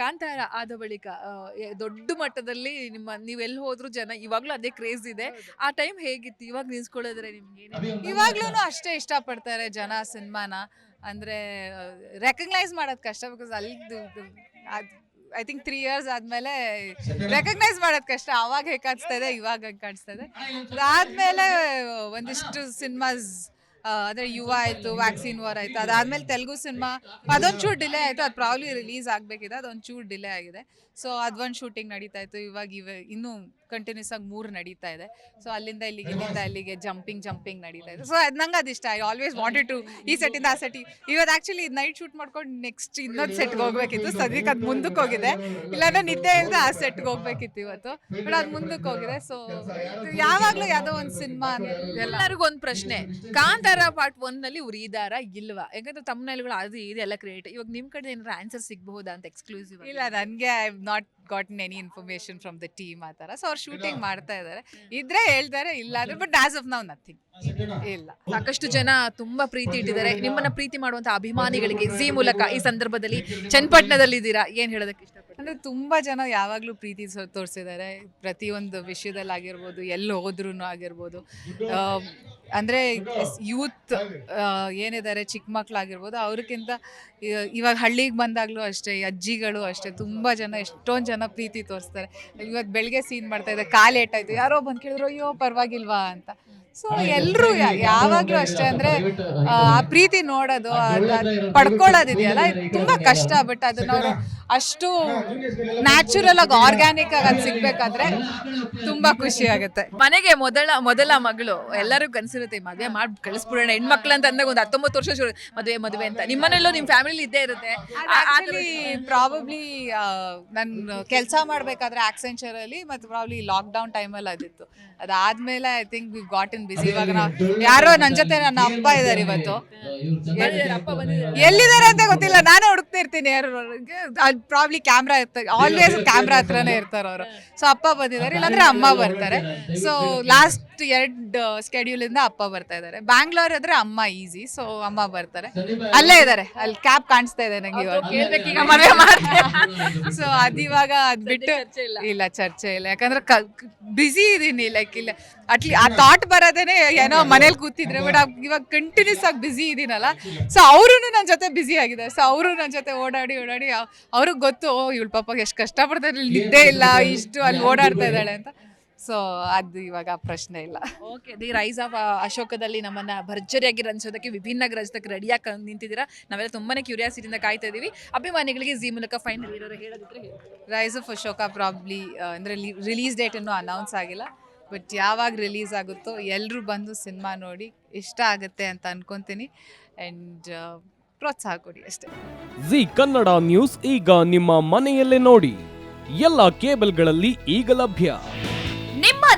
ಕಾಂತಾರ ಆದ ಬಳಿಕ ದೊಡ್ಡ ಮಟ್ಟದಲ್ಲಿ ನಿಮ್ಮ ನೀವು ಎಲ್ಲಿ ಹೋದ್ರು ಜನ ಇವಾಗ್ಲೂ ಅದೇ ಕ್ರೇಜ್ ಇದೆ. ಆ ಟೈಮ್ ಹೇಗಿತ್ತು? ಇವಾಗ ನಿಲ್ಸ್ಕೊಳ್ಳೋದ್ರೆ ನಿಮ್ಗೆ ಇವಾಗ್ಲೂ ಅಷ್ಟೇ ಇಷ್ಟಪಡ್ತಾರೆ ಜನ ಸಿನಿಮಾನ. ಅಂದ್ರೆ ರೆಕಗ್ನೈಸ್ ಮಾಡೋದು ಕಷ್ಟ ಬಿಕಾಸ್ ಅಲ್ಲಿ ಐ ಥಿಂಕ್ ತ್ರೀ ಇಯರ್ಸ್ ಆದ್ಮೇಲೆ ರೆಕಗ್ನೈಸ್ ಮಾಡೋದು ಕಷ್ಟ. ಅವಾಗ ಹೇಗೆ ಕಾಣಿಸ್ತಾ ಇದೆ ಇವಾಗ ಹೇಗೆ ಕಾಣಿಸ್ತಾ ಇದೆ. ಅದಾದ್ಮೇಲೆ ಒಂದಿಷ್ಟು ಸಿನಿಮಾಸ್ ಅದೇ ಯುವ ಆಯ್ತು ವ್ಯಾಕ್ಸಿನ್ ವಾರ್ ಆಯ್ತು ಅದಾದ್ಮೇಲೆ ತೆಲುಗು ಸಿನಿಮಾ ಅದೊಂದು ಚೂರು ಡಿಲೇ ಆಯ್ತು ಅದು ಪ್ರಾಬ್ಲಿ ರಿಲೀಸ್ ಆಗ್ಬೇಕಿದೆ ಅದೊಂದು ಚೂರು ಡಿಲೇ ಆಗಿದೆ. ಸೊ ಅದೊಂದು ಶೂಟಿಂಗ್ ನಡೀತಾ ಇತ್ತು ಇವಾಗ ಇವ ಇನ್ನೂ ಕಂಟಿನ್ಯೂಸ್ ಆಗಿ ಮೂರು ನಡೀತಾ ಇದೆ. ಸೊ ಅಲ್ಲಿಂದ ಇಲ್ಲಿಗೆ ಇಲ್ಲಿಂದ ಅಲ್ಲಿಗೆ ಜಂಪಿಂಗ್ ಜಂಪಿಂಗ್ ನಡೀತಾ ಇದೆ. ಸೊ ಅದು ನಂಗೆ ಅದಿಷ್ಟ ಐ ಆಲ್ವೇಸ್ ವಾಂಟೆಡ್ ಟು ಈ ಸೆಟ್ಟಿಂದ ಆ ಸೆಟ್ ಇವತ್ತು ಆ್ಯಕ್ಚುಲಿ ನೈಟ್ ಶೂಟ್ ಮಾಡ್ಕೊಂಡು ನೆಕ್ಸ್ಟ್ ಇನ್ನೊಂದು ಸೆಟ್ಗೆ ಹೋಗ್ಬೇಕಿತ್ತು. ಸದ್ಯಕ್ಕೆ ಅದು ಮುಂದಕ್ಕೆ ಹೋಗಿದೆ. ಇಲ್ಲಾಂದ್ರೆ ನಿದ್ದೆ ಇಲ್ಲದೆ ಆ ಸೆಟ್ಗೆ ಹೋಗ್ಬೇಕಿತ್ತು ಇವತ್ತು. ಬಟ್ ಅದು ಮುಂದಕ್ಕೆ ಹೋಗಿದೆ. ಸೊ ಯಾವಾಗಲೂ ಯಾವುದೋ ಒಂದು ಸಿನಿಮಾ ಎಲ್ಲ. ಎಲ್ಲರಿಗೂ ಒಂದು ಪ್ರಶ್ನೆ. ಕಾಂತಾರ ಪಾರ್ಟ್ ಒನ್ನಲ್ಲಿ ಉರಿದಾರ ಇಲ್ವಾ? ಯಾಕಂದ್ರೆ ತಮ್ಮನೆಲ್ಗಳು ಅದು ಇದೆಲ್ಲ ಎಲ್ಲ ಕ್ರಿಯೇಟ್ ಇವಾಗ ನಿಮ್ ಕಡೆ ಏನಾರ ಆನ್ಸರ್ ಸಿಗಬಹುದಾ ಅಂತ ಎಕ್ಸ್ಕ್ಲೂಸಿವ್ ಇಲ್ಲ ನನಗೆ I not gotten any information from the team ಆ ಥರ. ಸೊ ಅವ್ರು ಶೂಟಿಂಗ್ ಮಾಡ್ತಾ ಇದ್ದಾರೆ. ಇದ್ರೆ ಹೇಳ್ತಾರೆ ಇಲ್ಲ ಅಂದ್ರೆ ಬಟ್ ಆಸ್ ಆಫ್ ನಾವು ನಥಿಂಗ್ ಇಲ್ಲ. ಸಾಕಷ್ಟು ಜನ ತುಂಬಾ ಪ್ರೀತಿ ಇಟ್ಟಿದ್ದಾರೆ. ನಿಮ್ಮನ್ನ ಪ್ರೀತಿ ಮಾಡುವಂತ ಅಭಿಮಾನಿಗಳಿಗೆ ಜಿ ಮೂಲಕ ಈ ಸಂದರ್ಭದಲ್ಲಿ ಚನ್ನಪಟ್ಟಣದಲ್ಲಿ ಇದ್ದೀರಾ ಏನ್ ಹೇಳೋದಕ್ಕೆ ಅಂದ್ರೆ ತುಂಬಾ ಜನ ಯಾವಾಗ್ಲೂ ಪ್ರೀತಿ ತೋರಿಸಿದ್ದಾರೆ. ಪ್ರತಿಯೊಂದು ವಿಷಯದಲ್ಲಿ ಆಗಿರ್ಬೋದು ಎಲ್ಲಿ ಹೋದ್ರೂ ಆಗಿರ್ಬೋದು. ಆ, ಅಂದ್ರೆ ಯೂತ್ ಏನಿದ್ದಾರೆ ಚಿಕ್ಕ ಮಕ್ಕಳಾಗಿರ್ಬೋದು ಅವ್ರಿಗಿಂತ ಇ- ಇವಾಗ ಹಳ್ಳಿಗೆ ಬಂದಾಗ್ಲೂ ಅಷ್ಟೇ ಅಜ್ಜಿಗಳು ಅಷ್ಟೇ ತುಂಬಾ ಜನ ಎಷ್ಟೊಂದು ಜನ ಪ್ರೀತಿ ತೋರಿಸ್ತಾರೆ. ಇವತ್ತು ಬೆಳಗ್ಗೆ ಸೀನ್ ಮಾಡ್ತಾ ಇದ್ದೆ ಕಾಲು ಏಟಾಯ್ತು ಯಾರೋ ಬಂದ್ ಕೇಳಿದ್ರು ಅಯ್ಯೋ ಪರವಾಗಿಲ್ವಾ? ಅಂತ. ಸೊ ಎಲ್ಲರೂ ಯಾವಾಗಲೂ ಅಷ್ಟೇ ಅಂದ್ರೆ ಆ ಪ್ರೀತಿ ನೋಡೋದು ಪಡ್ಕೊಳ್ಳೋದಿದೆಯಲ್ಲ? ಇದು ತುಂಬಾ ಕಷ್ಟ ಬಟ್ ಅದನ್ನ ಅವರು ಅಷ್ಟು ನ್ಯಾಚುರಲ್ ಆಗಿ ಆರ್ಗ್ಯಾನಿಕ್ ಆಗಿ ಅದು ಸಿಗ್ಬೇಕಾದ್ರೆ ತುಂಬಾ ಖುಷಿ ಆಗುತ್ತೆ. ಮನೆಗೆ ಮೊದಲ ಮೊದಲ ಮಗಳು ಎಲ್ಲರೂ ಕನ್ಸಿರುತ್ತೆ ಮದುವೆ ಮಾಡಿ ಕಳಿಸ್ಬಿಡೋಣ ಹೆಣ್ಮಕ್ಳು ಅಂತ ಅಂದಾಗ ಒಂದು ಹತ್ತೊಂಬತ್ತು ವರ್ಷ ಶುರು ಮದುವೆ ಮದುವೆ ಅಂತ. ನಿಮ್ಮನೆಲ್ಲೂ ನಿಮ್ಮ ಫ್ಯಾಮಿಲಿ ಇದ್ದೇ ಇರುತ್ತೆ. ಆಕ್ಚುಲಿ ಪ್ರಾಬಬ್ಲಿ ನನ್ನ ಕೆಲಸ ಮಾಡ್ಬೇಕಾದ್ರೆ ಆಕ್ಸೆಂಚರ್ ಅಲ್ಲಿ ಮತ್ತೆ ಪ್ರಾಬ್ಲಿ ಲಾಕ್ ಡೌನ್ ಟೈಮಲ್ಲಿ ಅದಿತ್ತು. ಅದಾದ್ಮೇಲೆ I think we got in busy ಇವಾಗ ನಾವು ಯಾರೋ ನನ್ನ ಜೊತೆ ನನ್ನ ಅಪ್ಪ ಇದ್ದಾರೆ ಇವತ್ತು. ಎಲ್ಲಿದ್ದಾರೆ ಅಂತ ಗೊತ್ತಿಲ್ಲ. ನಾನೇ ಹುಡುಕ್ತಿರ್ತೀನಿ ಯಾರು ಪ್ರಾಬ್ಲಿ ಕ್ಯಾಮ್ರಾ ಇರ್ತಾರೆ ಆಲ್ವೇಸ್ ಕ್ಯಾಮ್ರಾ ಹತ್ರನೇ ಇರ್ತಾರೆ ಅವರು ಸೊ ಅಪ್ಪ ಬಂದಿದ್ದಾರೆ, ಇಲ್ಲಾಂದ್ರೆ ಅಮ್ಮ ಬರ್ತಾರೆ. ಸೊ ಲಾಸ್ಟ್ ಎರಡು ಸ್ಕೆಡ್ಯೂಲ್ ಇಂದ ಅಪ್ಪ ಬರ್ತಾ ಇದ್ದಾರೆ ಬ್ಯಾಂಗ್ಳೂರ್ ಆದ್ರೆ ಅಮ್ಮ ಈಸಿ ಸೊ ಅಮ್ಮ ಬರ್ತಾರೆ. ಅಲ್ಲೇ ಇದ್ದಾರೆ ಅಲ್ಲಿ ಕ್ಯಾಬ್ ಕಾಣಿಸ್ತಾ ಇದೆ ನಂಗೆ ಇವಾಗ. ಕೇಳ್ಬೇಕೀಗ ಮದುವೆ ಮಾಡ್ತಾರೆ ಸೊ ಅದಿವಾಗ ಅದ್ ಬಿಟ್ಟು ಇಲ್ಲ. ಇಲ್ಲ ಚರ್ಚೆ ಇಲ್ಲ. ಯಾಕಂದ್ರೆ ಬಿಸಿ ಇದೀನಿ ಲೈಕ್ ಇಲ್ಲ ಅಟ್ಲಿ ಆ ಥಾಟ್ ಬರೋದೇನೆ ಏನೋ ಮನೇಲಿ ಕೂತಿದ್ರೆ ಬಟ್ ಇವಾಗ ಕಂಟಿನ್ಯೂಸ್ ಆಗಿ ಬಿಸಿ ಇದೀನಲ್ಲ. ಸೊ ಅವರು ನನ್ನ ಜೊತೆ ಬಿಸಿ ಆಗಿದೆ. ಸೊ ಅವರು ನನ್ನ ಜೊತೆ ಓಡಾಡಿ ಓಡಾಡಿ ಅವ್ರಿಗೆ ಗೊತ್ತು ಓ ಇವಳು ಪಾಪ ಎಷ್ಟು ಕಷ್ಟಪಡ್ತಾರೆ ಇಲ್ಲಿ ನಿದ್ದೆ ಇಲ್ಲ ಇಷ್ಟು ಅಲ್ಲಿ ಓಡಾಡ್ತಾ ಇದ್ದಾಳೆ ಅಂತ. ಸೊ ಅದು ಇವಾಗ ಪ್ರಶ್ನೆ ಇಲ್ಲ. ಓಕೆ ದಿ ರೈಸ್ ಆಫ್ ಅಶೋಕದಲ್ಲಿ ನಮ್ಮನ್ನ ಭರ್ಜರಿಯಾಗಿ ರಂಜಿಸೋದಕ್ಕೆ ವಿಭಿನ್ನ ಗ್ರಹಿಸೋದಕ್ಕೆ ರೆಡಿಯಾಗಿ ನಿಂತಿದ್ದೀರಾ? ನಾವೆಲ್ಲ ತುಂಬಾನೇ ಕ್ಯೂರಿಯಾಸಿಟಿಯಿಂದ ಕಾಯ್ತಾ ಇದೀವಿ ಅಭಿಮಾನಿಗಳಿಗೆ ಜಿ ಮೂಲಕ ಫೈನಲ್ ಇರೋರು ಹೇಳೋದಿದ್ರೆ ಹೇಳಿ. ರೈಸ್ ಆಫ್ ಅಶೋಕ ಪ್ರಾಬ್ಲಿ ಅಂದರೆ ರಿಲೀಸ್ ಡೇಟ್ ಅನ್ನು ಅನೌನ್ಸ್ ಆಗಿಲ್ಲ. ಬಟ್ ಯಾವಾಗ ರಿಲೀಸ್ ಆಗುತ್ತೋ ಎಲ್ಲರೂ ಬಂದು ಸಿನಿಮಾ ನೋಡಿ ಇಷ್ಟ ಆಗುತ್ತೆ ಅಂತ ಅನ್ಕೊಂತೀನಿ. ಆ್ಯಂಡ್ ಪ್ರೋತ್ಸಾಹ ಕೊಡಿ ಅಷ್ಟೇ. ಜಿ ಕನ್ನಡ ನ್ಯೂಸ್ ಈಗ ನಿಮ್ಮ ಮನೆಯಲ್ಲೇ ನೋಡಿ. ಎಲ್ಲ ಕೇಬಲ್ಗಳಲ್ಲಿ ಈಗ ಲಭ್ಯ.